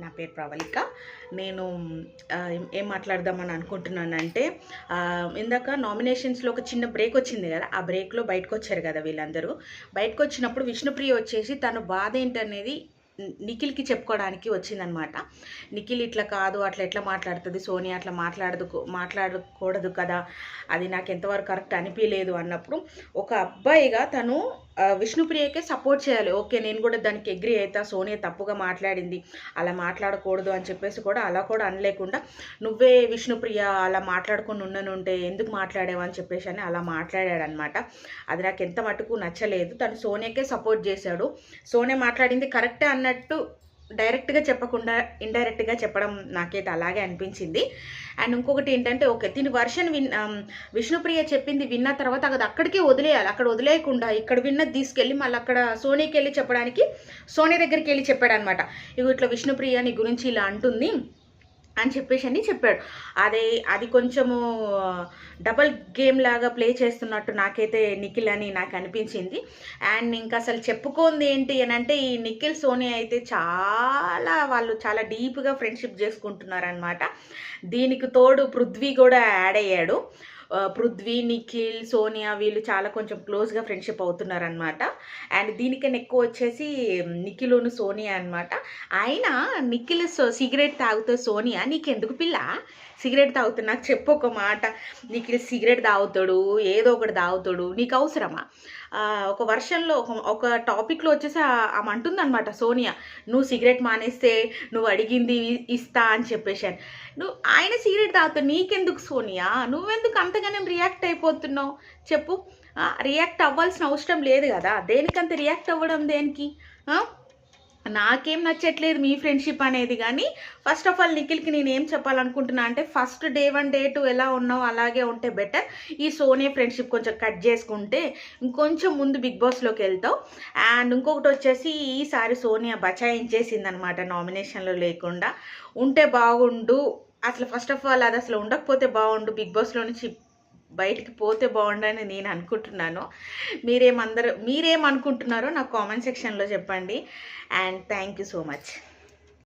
నా పేరు ప్రవళిక. నేను ఏం- మాట్లాడదామని అనుకుంటున్నానంటే ఇందాక నామినేషన్స్లో ఒక చిన్న బ్రేక్ వచ్చింది కదా ఆ బ్రేక్లో బయటకు వచ్చారు కదా వీళ్ళందరూ. బయటకు వచ్చినప్పుడు విష్ణుప్రియ వచ్చేసి తను బాధ ఏంటనేది నిఖిల్కి చెప్పుకోవడానికి వచ్చిందనమాట నిఖిల్ ఇట్లా కాదు అట్లా ఎట్లా మాట్లాడుతుంది సోనియా అట్లా మాట్లాడదు మాట్లాడకూడదు కదా అది నాకు ఎంతవరకు కరెక్ట్ అనిపించలేదు అన్నప్పుడు ఒక అబ్బాయిగా తను విష్ణుప్రియకే సపోర్ట్ చేయాలి. ఓకే నేను కూడా దానికి అగ్రి అవుతా సోనియా తప్పుగా మాట్లాడింది అలా మాట్లాడకూడదు అని చెప్పేసి కూడా అలా కూడా అనలేకుండా నువ్వే విష్ణుప్రియ అలా మాట్లాడుకుని ఉండనుంటే ఎందుకు మాట్లాడేవా? అని చెప్పేసి అని అలా మాట్లాడాడు అనమాట అది నాకు ఎంత మటుకు నచ్చలేదు. తను సోనియాకే సపోర్ట్ చేశాడు. సోనియా మాట్లాడింది కరెక్టే అన్నట్టు డైరెక్ట్గా చెప్పకుండా ఇండైరెక్ట్గా చెప్పడం నాకైతే అలాగే అనిపించింది. అండ్ ఇంకొకటి ఏంటంటే ఓకే దీని వర్షన్ విన్ um, విష్ణుప్రియ చెప్పింది విన్న తర్వాత అది అక్కడికే వదిలేయాలి. అక్కడ వదిలేయకుండా ఇక్కడ విన్నది తీసుకెళ్ళి మళ్ళీ అక్కడ సోనీకి వెళ్ళి చెప్పడానికి సోనీ దగ్గరికి వెళ్ళి చెప్పాడు అనమాట ఇగో ఇట్లా విష్ణుప్రియ నీ గురించి ఇలా అంటుంది. అని చెప్పేసి అని చెప్పాడు. అదే అది కొంచెము డబల్ గేమ్ లాగా ప్లే చేస్తున్నట్టు నాకైతే నిఖిల్ అని నాకు అనిపించింది. అండ్ ఇంకా అసలు చెప్పుకోంది ఏంటి అని అంటే ఈ నిఖిల్ సోనీ అయితే చాలా వాళ్ళు చాలా డీప్గా ఫ్రెండ్షిప్ చేసుకుంటున్నారనమాట దీనికి తోడు పృథ్వీ కూడా యాడ్ అయ్యాడు. పృథ్వీ నిఖిల్ సోనియా వీళ్ళు చాలా కొంచెం క్లోజ్గా ఫ్రెండ్షిప్ అవుతున్నారనమాట అండ్ దీనికన్నా ఎక్కువ వచ్చేసి నిఖిలును సోనియా అనమాట అయినా నిఖిల్ సో సిగరెట్ తాగుతూ సోనియా నీకెందుకు పిల్ల? సిగరెట్ తాగుతా నాకు చెప్పు ఒక మాట. నిఖిల్ సిగరెట్ తాగుతాడు ఏదో ఒకటి తాగుతాడు నీకు అవసరమా? ఒక వర్షంలో ఒక ఒక టాపిక్లో వచ్చేసి ఆ- ఆమె అంటుందన్నమాట సోనియా నువ్వు సిగరెట్ మానేస్తే నువ్వు అడిగింది ఇస్తా అని చెప్పేసి నువ్వు ఆయన సిగరెట్ తాగుతావు నీకెందుకు సోనియా? నువ్వెందుకు అంత అంతగానే రియాక్ట్ అయిపోతున్నావు? చెప్పు. రియాక్ట్ అవ్వాల్సిన అవసరం లేదు కదా. దేనికంత రియాక్ట్ అవ్వడం దేనికి? నాకేం నచ్చట్లేదు మీ ఫ్రెండ్షిప్ అనేది కానీ ఫస్ట్ ఆఫ్ ఆల్ నిఖిల్కి నేను ఏం చెప్పాలనుకుంటున్నా అంటే first day one day two ఎలా ఉన్నావు అలాగే ఉంటే బెటర్ ఈ సోనియా ఫ్రెండ్షిప్ కొంచెం కట్ చేసుకుంటే ఇంకొంచెం ముందు బిగ్ బాస్లోకి వెళ్తావు. అండ్ ఇంకొకటి వచ్చేసి ఈసారి సోనియా బచాయించేసింది అనమాట నామినేషన్లో లేకుండా. ఉంటే బాగుండు. అసలు ఫస్ట్ ఆఫ్ ఆల్ అది అసలు ఉండకపోతే బాగుండు. బిగ్ బాస్లో నుంచి బయటికి పోతే బాగుండని నేను అనుకుంటున్నాను. మీరేమందరూ మీరేమనుకుంటున్నారో నాకు కామెంట్ సెక్షన్లో చెప్పండి. And thank you so much.